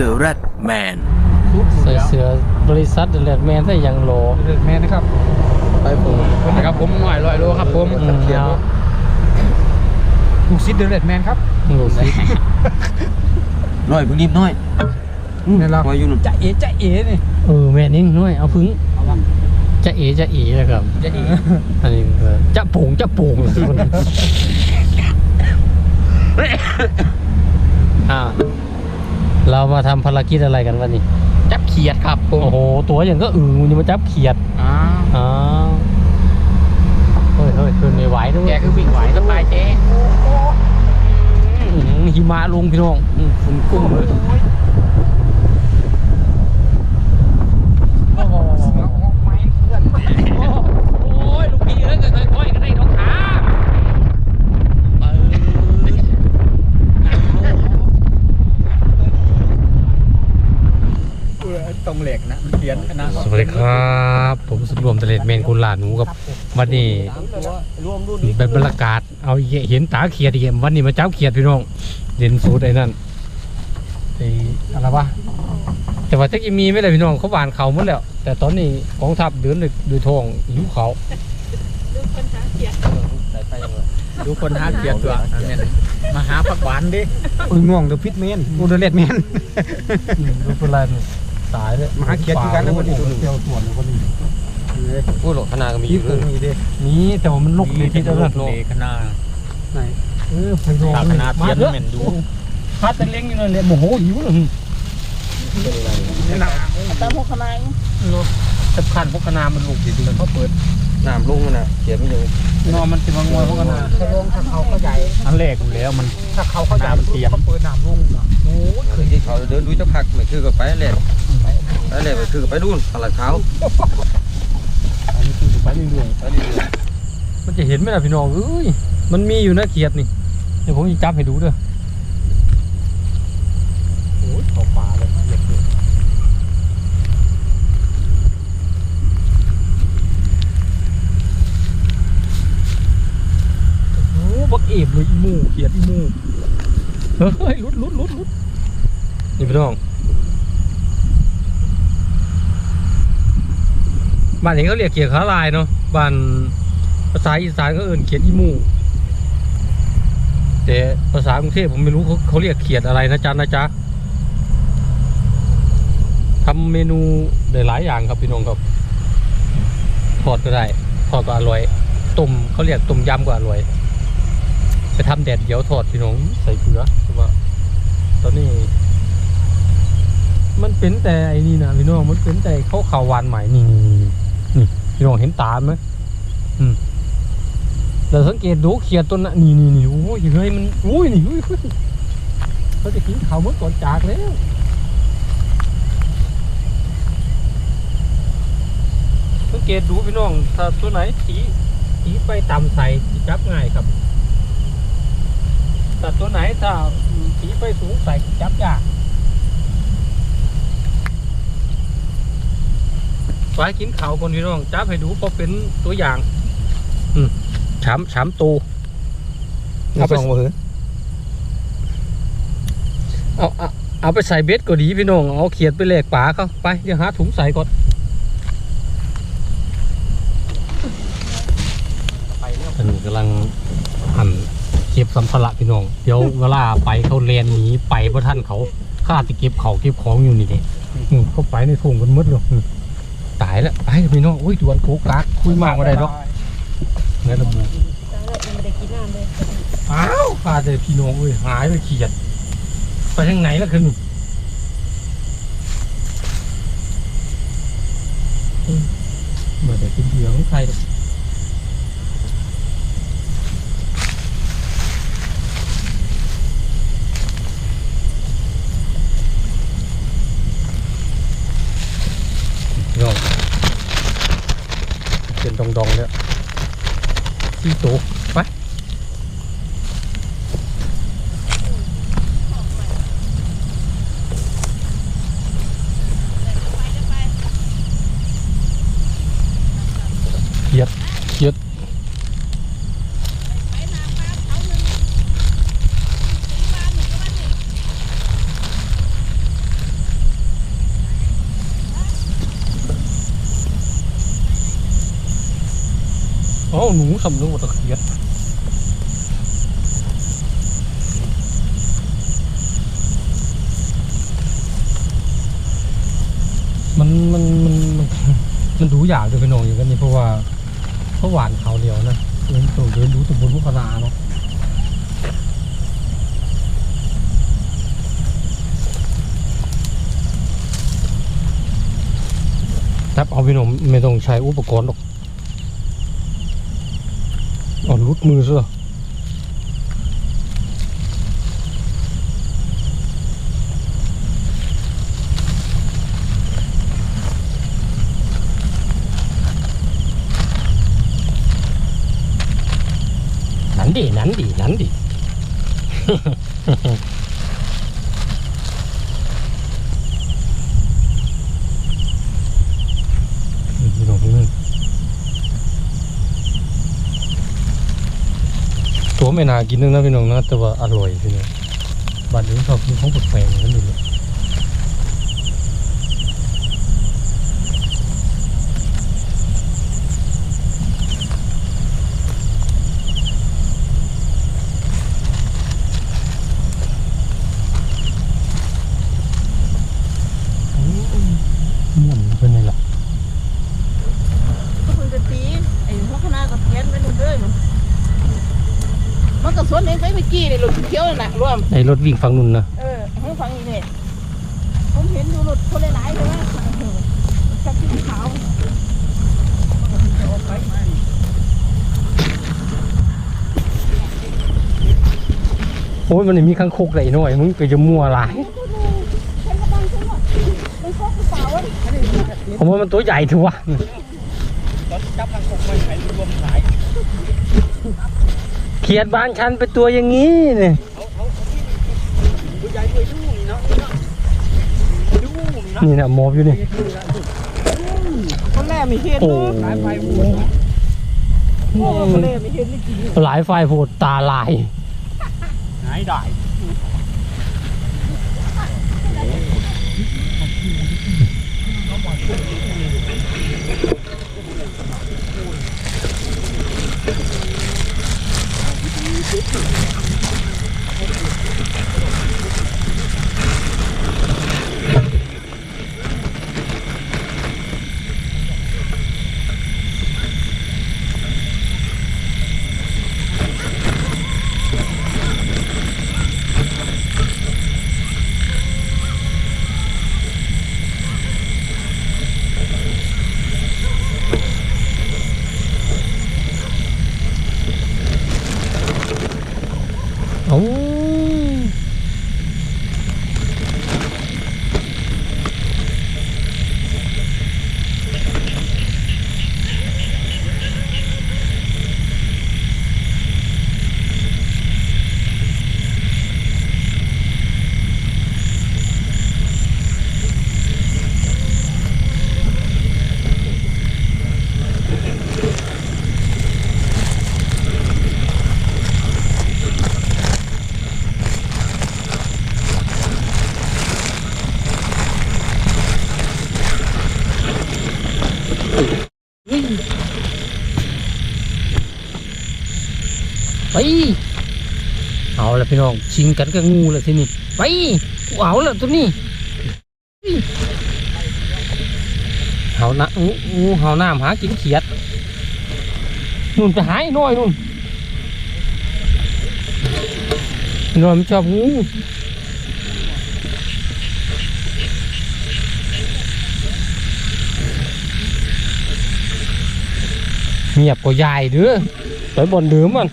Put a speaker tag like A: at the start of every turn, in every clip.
A: The Red Man
B: ใส่เสื้อบริษัทเดลแมนได้ยังโล
C: เดือดแม่นะครับ
B: ไปผม
C: นะครับผมหน่อยลอยโลครับผม
B: อืมเอา
C: ลูกซิดเดือดแมนครับ
B: ดูสิ
A: น้อยเพิ่งรีบน้อย
C: นี่เรา
A: คอยอยู่นู่น
C: จะเอ๋จะเอ๋นี่
B: เออแม่นิ่งด้วยเอาพึ่ง
C: เอาวะ
B: จะเอจะเอนะครับ
C: จะเอ๋
B: อันนี้เออจะโป่งจะโป่งเลยคนอ่า เรามาทำภารกิจอะไรกันวันนี้
C: จับเขียดครับผม
B: โอ้โห ตัวอย่างก็อือนี่มาจับเขียด
C: อ้าว
B: อ้าวเฮ้ยเฮ้ยขึ้นไม่ไหวด้วย
C: แกคือวิ่งไหวสบายเจ๊
B: อื้อหือหิมะลงพี่น้องอื้อฝุ่นกุ้งเลย
C: โอ้โหไม่เพื่อน
B: โอ้ยลูกพี่เอ้ยค่อยๆกันได้น้องขาเปิด
C: เออตรงเหล็กนะมันเขียนขนาด
B: ส วัสดีครับ ผมสุดรวมตะเลดเมนคุณหลานหนูกับวันนี้
A: รวมรุ่น
B: เป็นบรรยากาศเอาอีกเห็นตาเขียดอีกวันนี้มาจับเขียดพี่น้องเด่นสูตรไอ้นั่นไอ้อะไรวะแต่ว่าจะกินมีไหมล่ะพี่น้องเขาหวานเขาหมดแล้ว แต่ตอนนี้กองทัพเดินด้วยด้วยทองหิวเขา
C: ดูคนหาเขียดตัวเนี่ยมาหาผักหวานดิอุ้ยง่วงเดือพิษเมนอูเดือดเมน
B: อืมดูเป็นไรนี่ ตายเลย
C: มาหาเขียดคือกันนะคนนี้
B: เที่ยวสวนคนนี้
A: พูดหรอกขนาดก็มีอ
C: พี่
A: ยู่
C: เพิ่
A: เล
C: ง
A: ย
C: มีดิ
B: มีแต่ว่ามันลุกในที่ตลาดโลก
C: ขนาดไหน
B: เออไปโรง
C: ตาขนาดเทียนเหม็นดู
B: พัดแต่เลี้ยงอยู่นั่นแหละโมโหหิวเลย
C: นี่นะ
D: ตามพวกขนาย
B: สำคัญพวกคณามันลุกดีๆเขาเปิด
A: น้ำลงน่ะเขียนไม่อยู่
B: นอนมันจะมางวยพวกคณา
C: ถ้าลงถ้าเขาเขาใหญ่
B: อันแรกอยู่แล้วมัน
C: ถ้าเขาเขาใหญ่
B: น้ำเตรียม
C: เขาเปิดน้ำลุ่งเนาะโอ้ย
A: เคยที่เขาเดินดูจะพักไม่คือก็ไปแหละไปแหละไปคือก็ไปดูนตลาดขาว
B: อันนี้คือไปเรื่อย
A: ไปเรื่อย
B: ๆมันจะเห็นไหมล่ะพี่น้องเอ้ยมันมีอยู่นะเขียดนี่ เดี๋ยวผมจะจับให้ดูเด้อโอ้ยเข้าป่าเลยเขียดเลยโอ้บักเอฟเลยอีห มูเขียดอีมูเฮ้ยลุดลุดลุดลุดนี่พี่น้องบ้านนี้เขาเรียกเขียดขาลายเนาะบ้านภาษาอีสานเขาเอื่นเขียดอีมูแต่ภาษากรุงเทพผมไม่รู้เขาเขาเรียกเขียดอะไรนะจ๊ะนะจ๊ะทำเมนูได้หลายอย่างครับพี่น้องครับทอดก็ได้ทอดก็อร่อยต้มเขาเรียกต้มยำก็อร่อย ทำแดดเดียวทอดพี่น้องใส่เกลือแต่ว่า ตอนนี้ มันเป็นแต่ไอ้นี่นะพี่น้องมันเป็นแต่ข้าวขาวหวานใหม่นี่นี่พี่น้องเห็นตามไหมอืมเราสังเกตดูเขียดต้นน่ะนี่นี่นี่โอ้ยเฮ้ยมันโอ้ยนี่เฮ้ยเขาจะกินข้าวเมื่อก่อนจากแล้วสังเกตดูพี่น้องถ้าตัวไหนสีสีไปต่ำใส่สิจับง่ายครับ แต่ตัวไหนถ้าสีไปสูงใส่จับยากไว้กินเขาวคนพี่น้อง จับให้ดูพอเป็นตัวอย่าง อืมช้ำช้ำตูเอาไปเอาเอาเอาไปใส่เบ็ดก็ดีพี่น้องเอาเขียดไปแลกป่าเขาไปเดี๋ยวหาถุงใส่ก่อนอันนี้กำลังหั่น เก็บสัมภาระพี่น้อง เดี๋ยวเวลาไปเขาเรียนหนีไปเพราะท่านเขาข้าจะเก็บเขาเก็บของอยู่นี่เด็อืมเขาไปในทุ่งกันมืดเลยตายแล้วไปพี่น้องอุ้ยดวนโกกากคุยมากมาได้หรอกเงี้ยระบุ
D: ยังไม่ได้กินน้ำเลย
B: อ้าวข้าแต่พี่น้องเอ้ยหายไปเขียด ไปทางไหนแล้วคือนี่อืมเมื่อแต่เป็นเหยื่อของใครหรอกพี่น้องเป็นดองดองๆเลยสี่ตัวไป เขียดเขียด หนู สำนึกว่าตะเคียนมันมันมันมันมันดูอยากด้วยพี่น้องอย่างนี้เพราะว่าเพราะหวานเขาเดียวนะเดินตัวเดินดูตะบนมุกนาเนาะครับเอาพี่น้องไม่ต้องใช้อุปกรณ์หรอก อ่อนรุดมือซะนั้นดินั้นดินั้นดิ พี่น้องพี่น้องตัว ไม่น่ากินนึงนะพี่น้องนะแต่ว่าอร่อยพี่น้องบ้านนี้ชอบกินของแปลกๆอย่างนั้นอยู่เลยม่วนเป็นไงล่ะ
D: ก็คุยกันตีไอ้พวกคณะกับเพี้ยนไปนู่นเลยมันก็สวนเองไปเมื่อกี้เลยรถเขีย วน่ะรวม
B: ไอ้รถวิ่งฝั่งนู้นนะ
D: เออให้ฟังอีกเนี่ยผมเห็นดูรถคนหลายๆใช่ไหมชักสีขาว
B: โอ้ยมันนี่มีข้างโคกไหนหน่อยมึงก็จะมั่วหลาย
D: ใช้กระบังใช่ไหมมันก็กระเป๋าอะ
B: ผมว่ามันตัวใหญ่ถือว่า
C: ตอนจับทางคงไม่ใช้รวมขาย
B: เขียดบ้านฉันเป็นตัวอย่างนี้เนี่ย
C: เอาเอาผู้ใหญ่ไปดูนี่เนาะนี่เนาะดู นี่เนาะ
B: นี่นะหมอบอยู่นี่
D: คนแรกไม่เห็น
B: โอ้
C: ขายไปวัว
D: โอ้คนแรกไม่เห็นนี่จริง
B: หลายไฟโพดตาลาย
C: หายได้
B: เอาละพี่น้องชิงกันกับงูแล้วทีนี้ไปกูเอาละตัวนี้เฮาหนะงูงูเฮาน้ำหากินเขียดนุ่นไปหายน้อยนุ่นน้อยมันชอบงูเงียบก็ใหญ่เด้อไปบนเดิมมัน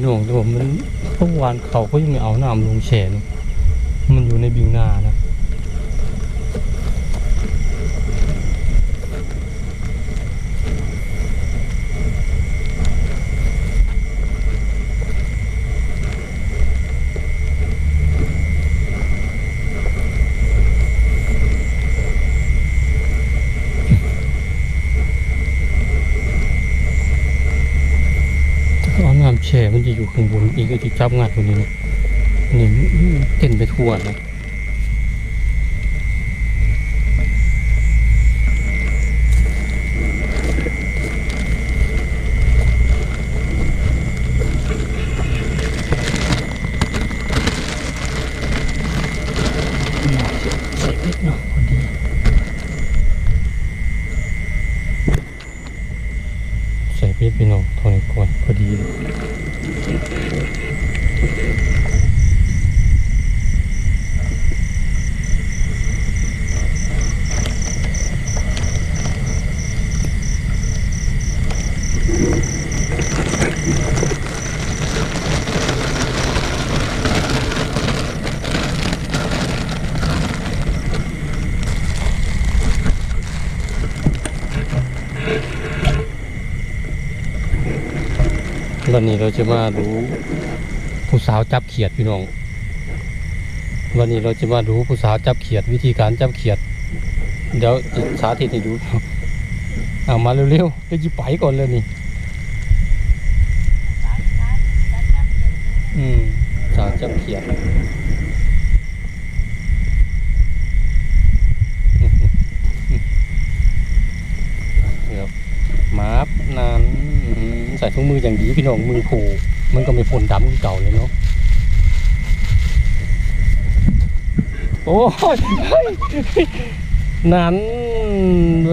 B: พี่น้องแต่ว่ามันเมื่อวานเขาก็ยังไม่เอาน้ำลงแช่เนมันอยู่ในบิงนานะ เอาน้ำแช่มันจะอยู่ข้างบนอี กก็จะจับงัดตรงนี้นะนี่เต้นไปทั่วนะใส่เล็กเนาะพอดี ใส่ พี่น้องทนก่อนพอดี วันนี้เราจะมาดูผู้สาวจับเขียดพี่น้อง วันนี้เราจะมาดูผู้สาวจับเขียด วิธีการจับเขียด เดี๋ยวสาธิตให้ดูเอามาเร็วๆเดี๋ยวจะไปก่อนเลยนี่อืมสาวจับเขียด ครับมาบนานอื้อหือใส่ ถุงมืออย่างดีพี่น้องมือผูมันก็ไม่พ่นดำเก่าเลยเนาะโอ้ยนั้นเอ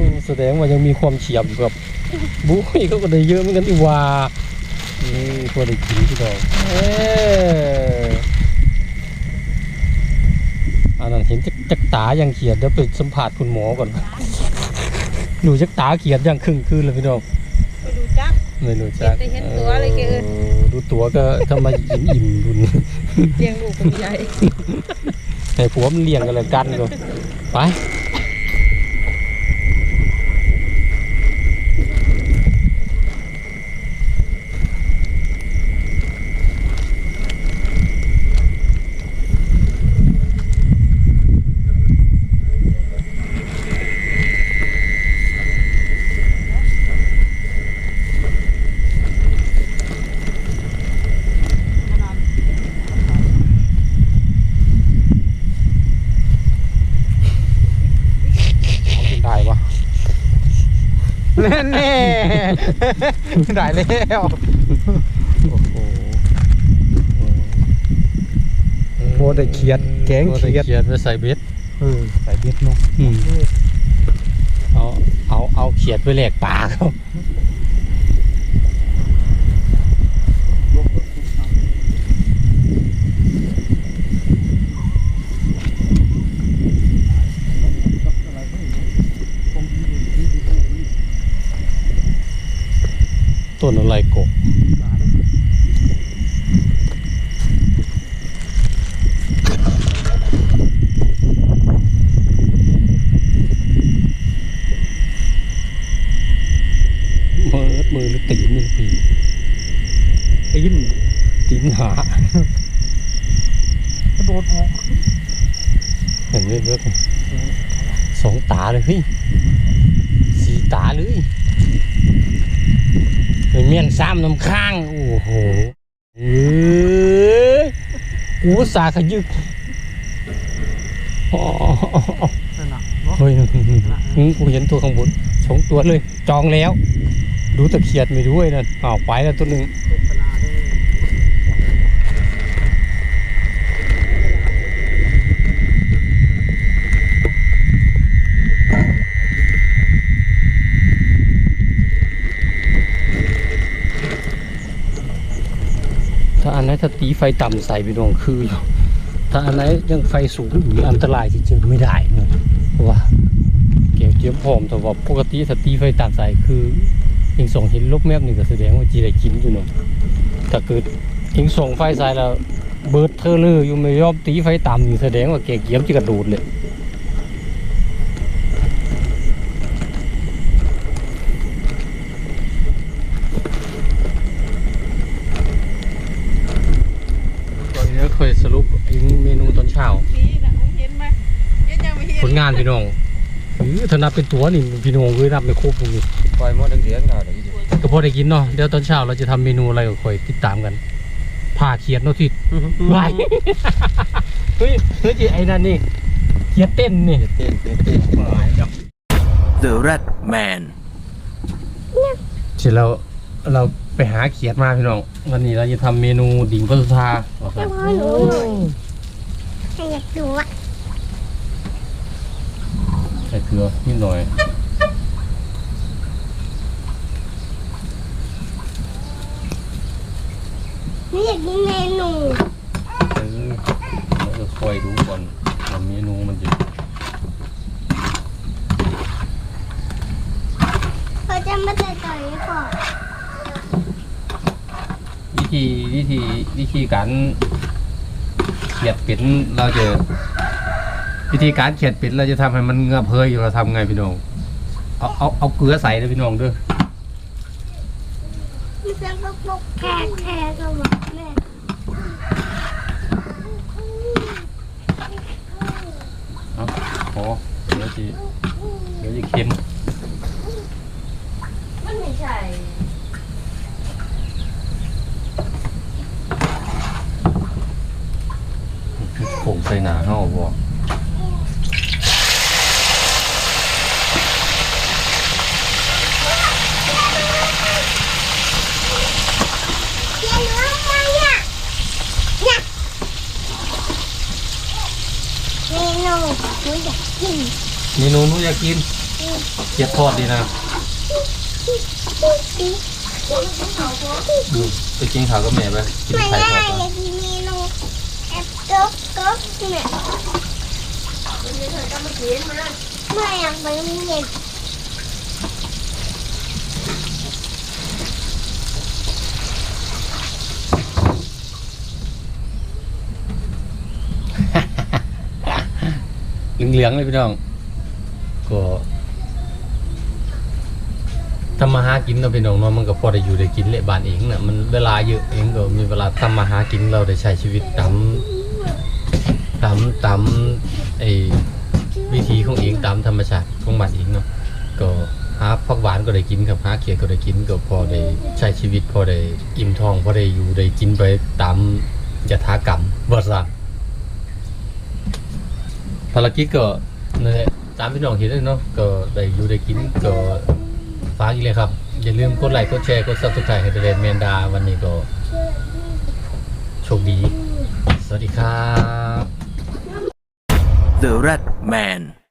B: อแสดงว่ายังมีความเฉียบอยู่กับบุ้ยเขาก็ได้เยอะเหมือนกันที่ว่านี่พอได้กินพี่น้องเอออันนั้นเห็นจักจักตายังเขียดเดี๋ยวไปสัมผัสคุณหมอก่อนดูจักตาเขียดยังครึ่งคืนเลยพี่น้อง
D: ไม่
B: รู้จัก
D: เห็นแต่เห็นตัวเลยแกเอิ้น
B: ออดูตัวก็ทำไมอิ่มอิ่มๆดุน
D: เลี้ยงลูกคนใหญ่
B: ให้ผัวมันเลี้ยงกันเลยกันก็ไปเอากินได้ปะ
C: แน่แน่ได้แล้ว
B: โอ้โห
C: โมได้เขียด แกงเขียด
B: เขียดไปใส่เบ็ด
C: ใส่เบ็ดเนาะ
B: อืมเอาเอาเอาเขียดไปแหลกปลาเขา ต้นอะไรกบมือมือหรือตีนนี่พี่
C: ตีน
B: ตีนหาก
C: ระโดดออก
B: เห็นไหมเบิร์ดสองตาเลยพี่สี่ตาเลยเป็นเมียนซ้ำน้ำข้าง โอ้โหเอ้ยกูอุตสาห์ขยึกอ๋อ
C: นั่นน่ะเนาะ
B: เฮ้ยอืมกูเห็นตัวข้างบนสองตัวเลย จองแล้ว ดูตะเขียดไม่ด้วยนั่นอ้าวไปแล้วตัวหนึ่ง ถ้าตีไฟต่ำใส่ไปดวงคืออยู่ถ้าอันไหนยังไฟสูงอยู่อันตรายที่จะไม่ได้เนอะเพราะว่าเกี่ยวเจี๊ยมพร้อมแต่ว่าปกติถ้าตีไฟต่ำใส่คือยิงส่งเห็นลูกแมบนี่ก็แสดงว่าจีได้กินอยู่เนาะถ้าเกิดยิงส่งไฟใส่แล้วเบิดเธอเลืออยู่ไม่ยอมตีไฟต่ำอยู่แสดงว่าเกเกียมจะกระโดดเลย
D: ผ
B: ลงานพี่น้องหือถ้านับเป็นตัวนี่พี่น้องคือนับไม่ครบตรงนี้
A: ปล่อยหมดเลี้ยงๆเอาเดี๋ยวอยู่
B: ก็พอได้กินเนาะเดี๋ยวตอนเช้าเราจะทำเมนูอะไรก็คอยติดตามกันผ่าเขียดเนาะที่วายเฮ้ยเฮ้ยจีไอ้นั่นนี่เขียดเต้นนี่
A: เต้นเต้นเต้น
E: The Rat Man
B: เสร็จแล้วเราไปหาเขียดมาพี่น้องวันนี้เราจะทำเมนูดิ่งปลาสุธา
F: ให้พ่อหนูหน่อยให้อยากดูอะ
B: ใส่เกลือนิดหน่อย
F: ไม่อยากกินเมนู
B: เออแล้วก็คอยดูก่อนว่าเมนูมันจะ
F: เขาจะมาแต่ต่อยก่อน
B: วิธีวิธีวิธีการเขียดเป็ดเราจะ วิธีการเขียดป็ดเราจะทำให้มันเงือบเพยอยู่เราทำไงพี่น้องเอาเอาเอาเกลือใส่เลยพี่น้องด้อ
F: มันจะปกแค่แค่ก็บอกแม่
B: เอาพอเดี๋ยวจะเดี๋ยวจะเค็ม
D: มันไม่ใช่
A: ผงใส่หนาเฮาบ่
F: เดี๋ยวหนูทำไมอะเนี่ย เมนูหนูอยากกิน
B: เมนูหนูอยากกินเขียดทอดดีนะอืมไปกินข้าวกับแม่ไปกิน
F: ไม่
B: ไข่
F: ได้
B: ทอด
F: อยากกินเมนูแอปเปิ้ลก็เนี่ยไม่อยากไปโรงเรียน
B: เหลืองๆเลยพี่น้อง ก็ทำมาหากินเราะพี่น้องเนาะมันก็พอได้อยู่ได้กินเละบานเองน่ะมันเวลาเยอะเองก็มีเวลาทำมาหากินเราได้ใช้ชีวิตตามตามตามไอ้วิธีของเองตามธรรมชาติของมันเองเนาะก็หาผักหวานก็ได้กินครับหาเขียดก็ได้กินก็พอได้ใช้ชีวิตพอได้อิ่มท้องพอได้อยู่ได้กินไปตามยถากรรมบทสาน ภารกิจก็นั่นแหละตามพี่น้องเห็นเลยเนาะก็ได้อยู่ได้กินก็ฝากอีกเลยครับ อย่าลืมกดไลค์กดแชร์กดซับสไครต์ให้เดนเมนดาวันนี้ก็โชคดี สวัสดีครับ
E: The Red Man